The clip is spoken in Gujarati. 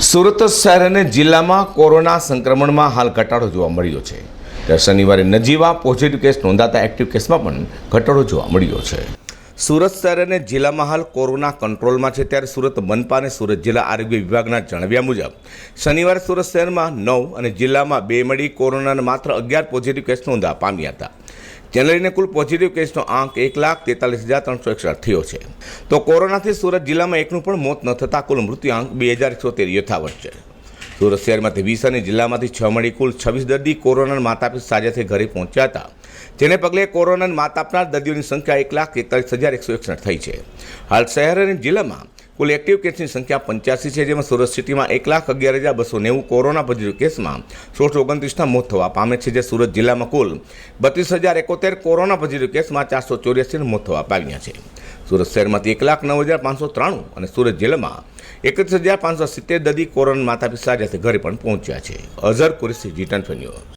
સુરત શહેર અને જિલ્લામાં કોરોના સંક્રમણમાં હાલ ઘટાડો જોવા મળ્યો છે. ત્યારે શનિવારે નજીવા પોઝિટિવ કેસ નોંધાતા એક્ટિવ કેસમાં પણ ઘટાડો જોવા મળ્યો છે. સુરત શહેર અને જિલ્લામાં હાલ કોરોના કંટ્રોલમાં છે ત્યારે સુરત મનપા અને સુરત જિલ્લા આરોગ્ય વિભાગના જણાવ્યા મુજબ, શનિવારે સુરત શહેરમાં નવ અને જિલ્લામાં બે મળી કોરોનાના માત્ર અગિયાર પોઝિટિવ કેસ નોંધા પામ્યા હતા. જેને લઈને કુલ પોઝિટિવ કેસનો આંક એક લાખ તેતાલીસ હજાર ત્રણસો એકસઠ થયો છે. તો કોરોનાથી સુરત જિલ્લામાં એકનું પણ મોત ન થતાં કુલ મૃત્યુઆંક બે હજાર એકોતેર યથાવત છે. સુરત શહેરમાંથી વીસ અને જિલ્લામાંથી છ મળી કુલ છવ્વીસ દર્દી કોરોનાના માતાપિતા સાજા થઈ ઘરે પહોંચ્યા હતા. જેને પગલે કોરોનાને માતાપના દર્દીઓની સંખ્યા એક લાખ તેતાલીસ હજાર એકસો એકસઠ થઈ છે. હાલ શહેર અને જિલ્લામાં કુલ એક્ટિવ કેસની સંખ્યા પંચ્યાસી છે, જેમાં સુરત સિટીમાં એક લાખ અગિયાર હજાર બસો નેવું કોરોના પોઝિટિવ કેસમાં સોળસો ઓગણત્રીસના મોત થવા પામે છે, જે સુરત જિલ્લામાં કુલ બત્રીસ હજાર એકોતેર કોરોના પોઝિટિવ કેસમાં ચારસો ચોર્યાસીના મોત થવા પામ્યા છે. સુરત શહેરમાંથી એક લાખ નવ હજાર પાંચસો ત્રાણું અને સુરત જિલ્લામાં એકત્રીસ હજાર પાંચસો સિત્તેર દર્દી કોરોના માતા પિતા સાથે ઘરે પણ પહોંચ્યા છે. Azhar Qureshi ji ten news